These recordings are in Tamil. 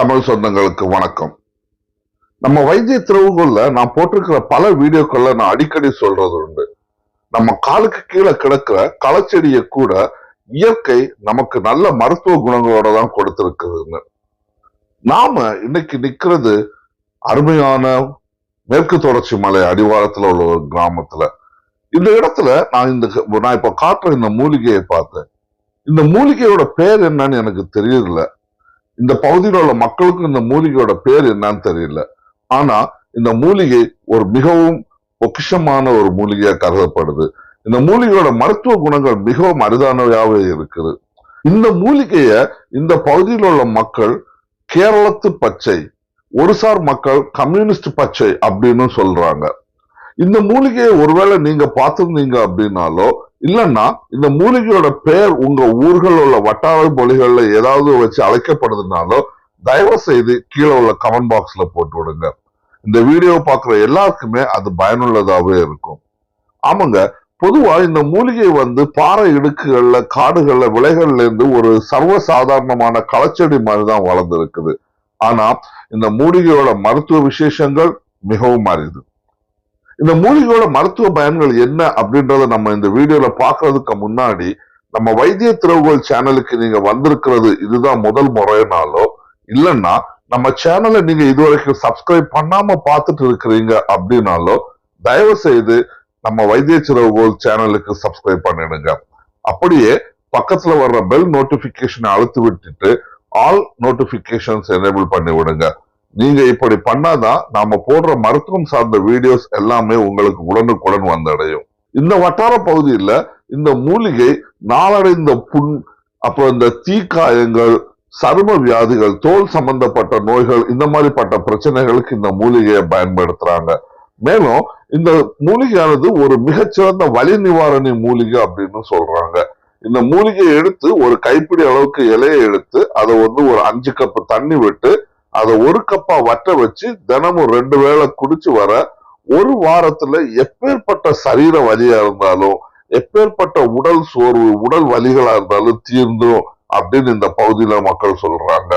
தமிழ் சொந்தங்களுக்கு வணக்கம். நம்ம வைத்திய திறவுகள்ல நான் போட்டிருக்கிற பல வீடியோக்கள்ல நான் அடிக்கடி சொல்றது உண்டு. நம்ம காலுக்கு கீழே கிடக்கிற களச்செடியை கூட இயற்கை நமக்கு நல்ல மருத்துவ குணங்களோட தான் கொடுத்திருக்குதுன்னு. நாம இன்னைக்கு நிக்கிறது அருமையான மேற்கு தொடர்ச்சி மலை அடிவாரத்துல உள்ள ஒரு கிராமத்துல. இந்த இடத்துல நான் இந்த நான் இப்ப காட்டுற இந்த மூலிகையை பார்த்தேன். இந்த மூலிகையோட பேர் என்னன்னு எனக்கு தெரியல இந்த பகுதியில் உள்ள மக்களுக்கும் இந்த மூலிகையோட பேர் என்னன்னு தெரியல. ஆனா இந்த மூலிகை ஒரு மிகவும் பொக்கிஷமான ஒரு மூலிகையா கருதப்படுது. இந்த மூலிகையோட மருத்துவ குணங்கள் மிகவும் அரிதானவையாவே இருக்குது. இந்த மூலிகைய இந்த பகுதியில் உள்ள மக்கள் கேரளத்து பச்சை ஒருசார் மக்கள் கம்யூனிஸ்ட் பச்சை அப்படின்னு சொல்றாங்க. இந்த மூலிகையை ஒருவேளை நீங்க பார்த்திருந்தீங்க அப்படின்னாலோ இல்லைன்னா இந்த மூலிகையோட பெயர் உங்க ஊர்கள் உள்ள வட்டார மொழிகள்ல ஏதாவது வச்சு அழைக்கப்படுதுனாலோ தயவு செய்து கீழே உள்ள கமெண்ட் பாக்ஸ்ல போட்டு விடுங்க. இந்த வீடியோ பார்க்குற எல்லாருக்குமே அது பயனுள்ளதாகவே இருக்கும். ஆமாங்க பொதுவா இந்த மூலிகை வந்து பாறை இடுக்குகள்ல காடுகள்ல விலைகள்ல இருந்து ஒரு சர்வசாதாரணமான களச்செடி மாதிரி தான் வளர்ந்துருக்குது. ஆனா இந்த மூலிகையோட மருத்துவ விசேஷங்கள் மிகவும் அரிது. இந்த மூலிகையோட மருத்துவ பயன்கள் என்ன அப்படின்றத நம்ம இந்த வீடியோல பாக்குறதுக்கு முன்னாடி நம்ம வைத்திய திறவுகோல் சேனலுக்கு நீங்க வந்திருக்கிறது இதுதான் முதல் முறைனாலோ இல்லைன்னா நம்ம சேனலை நீங்க இதுவரைக்கும் சப்ஸ்கிரைப் பண்ணாம பார்த்துட்டு இருக்கிறீங்க அப்படின்னாலோ தயவு செய்து நம்ம வைத்திய திறவுகோல் சேனலுக்கு சப்ஸ்கிரைப் பண்ணிடுங்க. அப்படியே பக்கத்துல வர்ற பெல் நோட்டிபிகேஷனை அழுத்து விட்டுட்டு ஆல் நோட்டிபிகேஷன்ஸ் எனேபிள் பண்ணி விடுங்க நீங்க இப்படி பண்ணாதான் நாம போடுற மருத்துவம் சார்ந்த வீடியோஸ் எல்லாமே உங்களுக்கு உடனுக்குடன் வந்தடையும் இந்த வட்டார பகுதியில இந்த மூலிகை நாளடைந்த புண் அப்புறம் இந்த தீக்காயங்கள் சரும வியாதிகள் தோல் சம்பந்தப்பட்ட நோய்கள் இந்த மாதிரிப்பட்ட பிரச்சனைகளுக்கு இந்த மூலிகையை பயன்படுத்துறாங்க. மேலும் இந்த மூலிகையானது ஒரு மிகச்சிறந்த வலி நிவாரணி மூலிகை அப்படின்னு சொல்றாங்க. இந்த மூலிகையை எடுத்து ஒரு கைப்பிடி அளவுக்கு இலையை எடுத்து அதை வந்து ஒரு அஞ்சு கப்பு தண்ணி விட்டு அதை ஒரு கப்பா வற்ற வச்சு தினமும் ரெண்டு வேளை குடிச்சு வர ஒரு வாரத்துல எப்பேற்பட்ட சரீர வலியா இருந்தாலும் எப்பேற்பட்ட உடல் சோர்வு உடல் வலிகளா இருந்தாலும் தீர்ந்தும் அப்படின்னு இந்த பகுதியில மக்கள் சொல்றாங்க.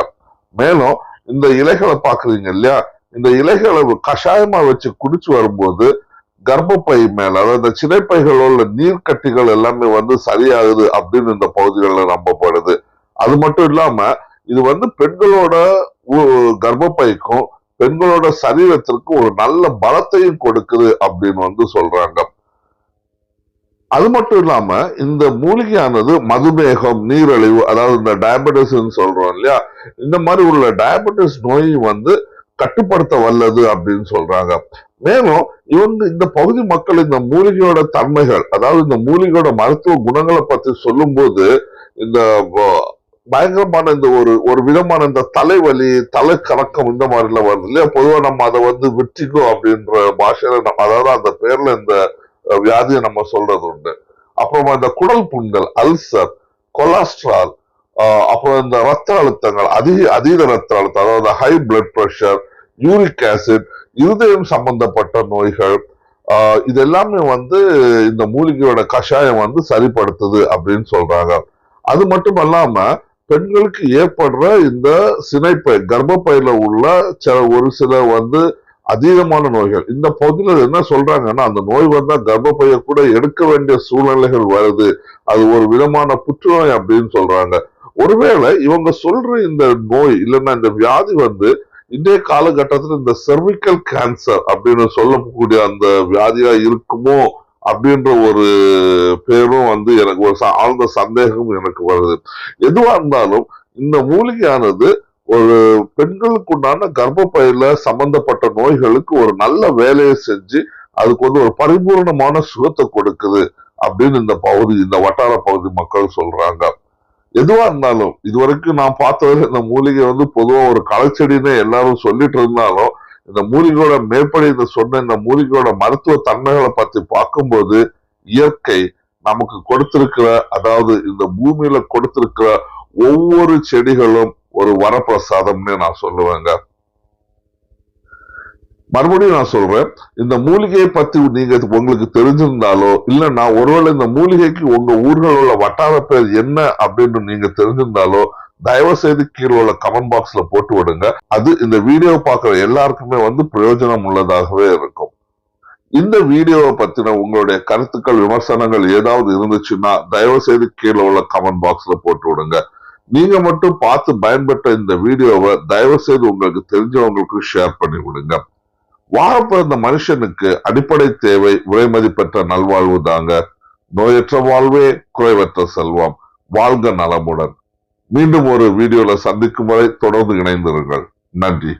மேலும் இந்த இலைகளை பாக்குறீங்க இல்லையா? இந்த இலைகளை கஷாயமா வச்சு குடிச்சு வரும்போது கர்ப்பப்பை மேல அதாவது இந்த சினைப்பைகள் உள்ள நீர்க்கட்டிகள் எல்லாமே வந்து சரியாகுது அப்படின்னு இந்த பகுதிகளில் நம்பப்படுது. அது மட்டும் இல்லாம இது வந்து பெண்களோட கர்ப்பப்பைக்கும் பெண்களோட சரீரத்திற்கும் ஒரு நல்ல பலத்தையும் கொடுக்குது அப்படின்னு வந்து சொல்றாங்க. அது மட்டும் இல்லாம இந்த மூலிகையானது மதுமேகம் நீரழிவு அதாவது இந்த டயபெட்டிஸ் சொல்றோம் இல்லையா? இந்த மாதிரி உள்ள டயபெட்டிஸ் நோய் வந்து கட்டுப்படுத்த வல்லது அப்படின்னு சொல்றாங்க. மேலும் இவங்க இந்த பகுதி மக்கள் இந்த மூலிகையோட தன்மைகள் அதாவது இந்த மூலிகையோட மருத்துவ குணங்களை பத்தி சொல்லும் போது இந்த பயங்கரமான இந்த ஒரு ஒரு விதமான இந்த தலைவலி தலை கலக்கம் இந்த மாதிரி எல்லாம் வருது இல்லையா? பொதுவா நம்ம அதை வந்து விட்டிகோ அப்படின்ற பாஷையில நம்ம அதாவது அந்த பேர்ல இந்த வியாதியை நம்ம சொல்றது உண்டு. அப்புறமா இந்த குடல் புண்கள் அல்சர் கொலஸ்ட்ரால் அப்புறம் இந்த ரத்த அழுத்தங்கள் அதிக அதீத ரத்த அழுத்தம் அதாவது high blood pressure uric acid இருதயம் சம்பந்தப்பட்ட நோய்கள் இது எல்லாமே வந்து இந்த மூலிகையோட கஷாயம் வந்து சரிப்படுத்துது அப்படின்னு சொல்றாங்க. அது மட்டும் இல்லாம பெண்களுக்கு ஏற்படுற இந்த சினைப்பை கர்ப்பப்பையில உள்ள சில ஒரு சில வந்து அதிகமான நோய்கள். இந்த பகுதியில் என்ன சொல்றாங்கன்னா அந்த நோய் வந்தா கர்ப்பப்பைய கூட எடுக்க வேண்டிய சூழ்நிலைகள் வருது. அது ஒரு விதமான புற்றுநோய் அப்படின்னு சொல்றாங்க. ஒருவேளை இவங்க சொல்ற இந்த நோய் இல்லைன்னா இந்த வியாதி வந்து இன்றைய காலகட்டத்தில் இந்த செர்விக்கல் கேன்சர் அப்படின்னு சொல்லக்கூடிய அந்த வியாதியா இருக்குமோ அப்படின்ற ஒரு பேரும் வந்து எனக்கு ஒரு ஆழ்ந்த சந்தேகம் எனக்கு வருது. எதுவா இருந்தாலும் இந்த மூலிகையானது ஒரு பெண்களுக்கு உண்டான கர்ப்பப்பையில சம்பந்தப்பட்ட நோய்களுக்கு ஒரு நல்ல வேலையை செஞ்சு அதுக்கு வந்து ஒரு பரிபூர்ணமான சுகத்தை கொடுக்குது அப்படின்னு இந்த பகுதி இந்த வட்டார பகுதி மக்கள் சொல்றாங்க. எதுவா இருந்தாலும் இதுவரைக்கும் நான் பார்த்ததுல இந்த மூலிகை வந்து பொதுவா ஒரு களைச்செடின்னு எல்லாரும் சொல்லிட்டு இருந்தாலும் இந்த மூலிகையோட மேற்படி இந்த சொன்ன இந்த மூலிகையோட மருத்துவ தன்மைகளை பத்தி பார்க்கும்போது இயற்கை நமக்கு கொடுத்திருக்கிற அதாவது இந்த பூமியில கொடுத்திருக்கிற ஒவ்வொரு செடிகளும் ஒரு வரப்பிரசாதம்னு நான் சொல்லுவேங்க. மறுபடியும் நான் சொல்றேன் இந்த மூலிகையை பத்தி நீங்க உங்களுக்கு தெரிஞ்சிருந்தாலோ இல்லைன்னா ஒருவேளை இந்த மூலிகைக்கு உங்க ஊர்கள் உள்ள வட்டார பேர் என்ன அப்படின்னு நீங்க தெரிஞ்சிருந்தாலோ தயவு செய்து கீழே உள்ள கமெண்ட் பாக்ஸ்ல போட்டு விடுங்க. அது இந்த வீடியோ பார்க்குற எல்லாருக்குமே வந்து பிரயோஜனம் உள்ளதாகவே இருக்கும். இந்த வீடியோவை பத்தின உங்களுடைய கருத்துக்கள் விமர்சனங்கள் ஏதாவது இருந்துச்சுன்னா தயவு செய்து கீழே உள்ள கமெண்ட் பாக்ஸ்ல போட்டு விடுங்க. நீங்க மட்டும் பார்த்து பயன்பெற்ற இந்த வீடியோவை தயவு செய்து உங்களுக்கு தெரிஞ்சவங்களுக்கு ஷேர் பண்ணி விடுங்க. வாழ பிறந்த மனுஷனுக்கு அடிப்படை தேவை விலைமதி பெற்ற நல்வாழ்வு தாங்க. நோயற்ற வாழ்வே குறைவற்ற செல்வம். வாழ்க நலமுடன். மீண்டும் ஒரு வீடியோல சந்திக்கும் வரை தொடர்ந்து இணைந்திருங்கள். நன்றி.